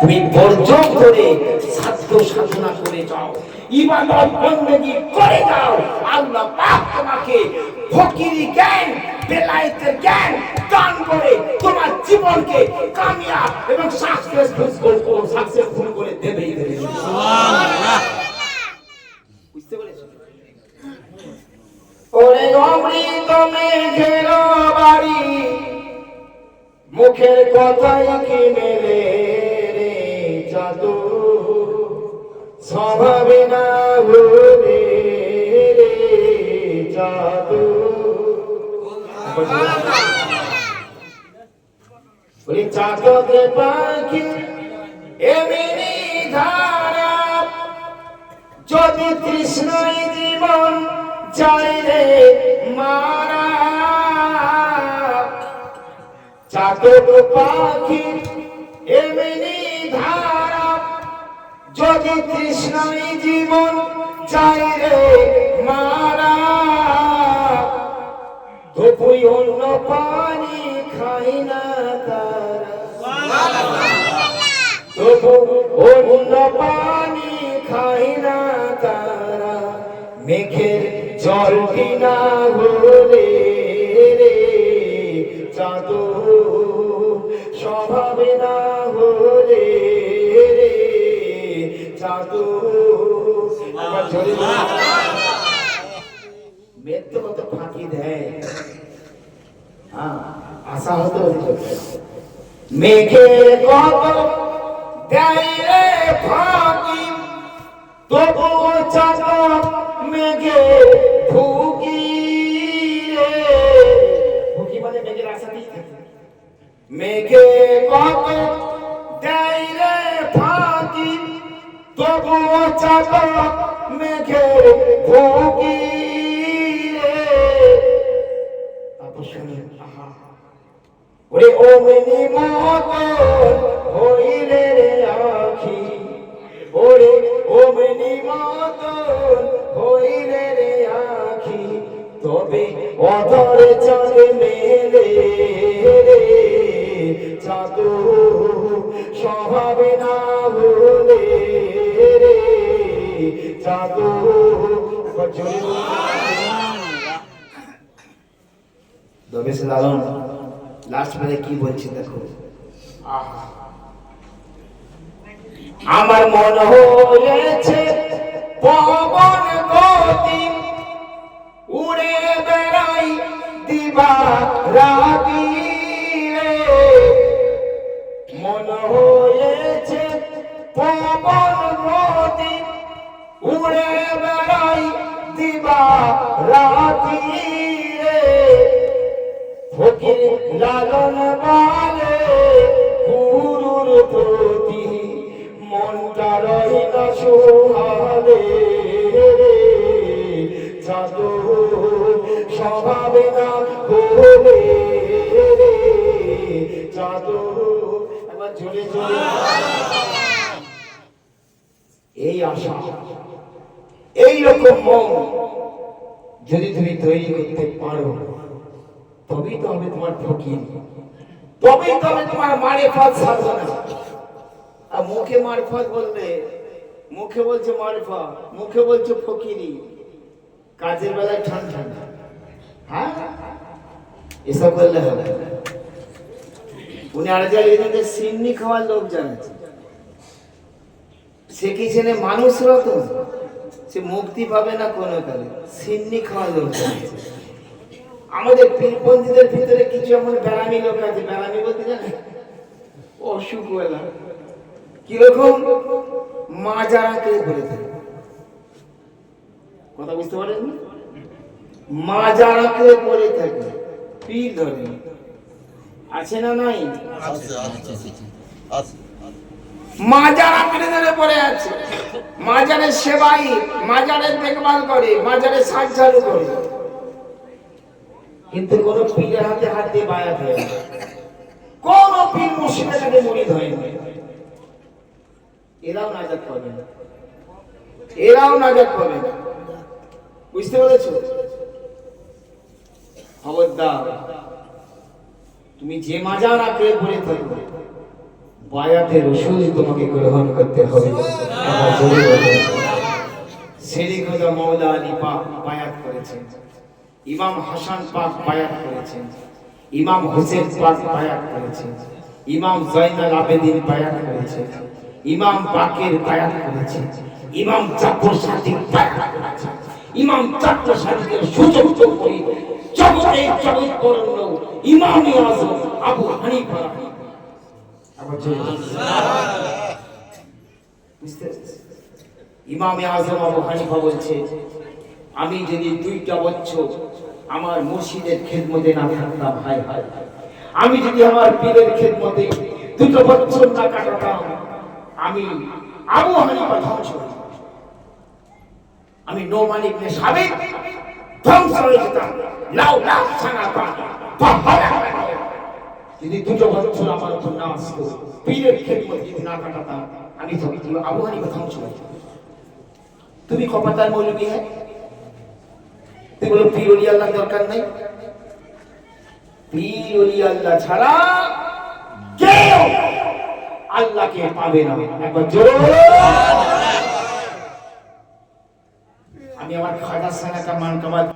তুমি বর্জন করে সাধ্য সাধনা করে যাও। ইবাদত বন্দেগি করে যাও। আল্লাহ পাক তোমাকে ফকিরি জ্ঞান বেলায়েতের জ্ঞান দান করে তোমার জীবনকে কামিয়াব এবং সাকসেসফুল সাকসেসফুল করে দেবেই দেবে বুঝতে পেরেছ? ওরে অমৃত মেঘের বাড়ি মুখের কথাই কি মেলে? জাদু স্বভাবে না ভুলে রে ওই চাঁদকে পাখি এমনি ধারা। যদি তৃষ্ণায় জীবন রে মারা। চাতক পাখি এমনি ধারা। যদি তৃষ্ণায় জীবন যায় রে মারা ধপুই অন্য পানি খাই না তারা। তবু অন্য পানি খাই না তারা। মেঘের জল বিনা হলে আশা হতে হতে মেঘে কত দেয় রে ফাঁকি তবু চাঁদ মেঘে ভুগি রে ভুগি মানে মেঘের আশাতেই থাকে মেঘে কত দেয় রে ফাঁকি তবু চাঁদ মেঘে ভুগি ওরে ওমনি মত হইলে রে আখি ওরে ওমনি মত হইলে রে আখি তবে অধর চাঁদ মেলে রে চাঁদ স্বভাবে না ভুলে রে চাঁদ জোরে। দবেশ লালন। লাস্ট বেলায় কি বলছে দেখো? আমার মন হয়েছে পবন গতি উড়ে বেড়াই দিবা রাতি রে। মন হয়েছে পবন গতি উড়ে বেড়াই দিবা রাতি লালন বলে গুরুর প্রতি মনটা রই সোহালে। স্বভাবে না জোরে। এই আশা, এই রকম মন যদি তুমি তৈরি করতে পারো তবেই তো হবে তোমার ফকির। তবেই তো হবে তোমার মারেফত সাধনা আর মুখে মারফত বললে মুখে বলছে মারফত মুখে বলছে ফকিরি। কাজের বেলায় ঠান ঠান। হ্যাঁ? এসব করলে হবে উনি আর জায়গায় সিন্নি খাওয়ার লোক জানাচ্ছে সে কি ছেলে মানুষ রতন? সে মুক্তি পাবে না কোনো কালে সিন্নি খাওয়ার লোক জানাচ্ছে আমাদের পীরপন্থীদের ভিতরে কিছু এমন বেড়ামি লোক আছে বেড়ামি বলতে জানে অসুখ বেলা কীরকম? মাজারাকে বলে থাকে। কথা বুঝতে পারেন মাজারাকে বলে থাকে পীর ধরে। আছে না নাই? মাজার আঁকড়ে ধরে পড়ে আছে মাজারের সেবাই মাজারের দেখভাল করে মাজারের সাজ করে। কিন্তু কোন পীরের হাতে হাত দিয়ে বায়াত হয়ে। কোন পীর মুর্শিদের সাথে মুড়ি ধরে এরাও নাজাত পাবে না। এরাও নাজাত পাবে বুঝতে পেরেছ? খবরদার, তুমি যে মাজার আঁকড়ে পড়ে থাকবে, বায়াতের ওষুধ তোমাকে গ্রহণ করতে হবে। জোরে খোদা মৌলা আলী বায়াত করেছেন। ইমাম হাসান পাক বায়াত করেছেন। ইমাম হোসেন পাক বায়াত করেছেন। ইমাম জয়নাল আবেদিন বায়াত করেছেন। ইমাম বাকের বায়াত করেছেন। ইমাম জাফর সাদিক বায়াত করেছেন। ইমাম জাফর সাদিকের সুযোগ্য করে জগতে জগৎ বরণ্য ইমাম আজম, আবু হানিফা? ইমামে আজম, আবু হানিফা বলছে আমি যদি দুইটা বছর আমার মুর্শিদের খেদমতে না থাকতাম হায় হায়। আমি যদি আমার পীরের খেদমতে দুটো বছর না কাটাতাম, আমি আবু হানিফা ধ্বংস আমি নো মালিক নে সাবেক ধ্বংস হয়ে যেতাম লাউ লাউ, ছানা যদি দুটো বছর আমার উপর না আসতো, পীরের খেদমত যদি না কাটাতাম, আমি তো আবু হানিফা ধ্বংস হয়ে। তুমি কপাতার মৌলবী হ্যাঁ বলো পীর অলি আল্লাহ দরকার নাই। পীর অলি আল্লাহ ছাড়া কেউ আল্লাহকে পাবে না। একবার জোর আমি আমার খাটা সানাকা মান কামাল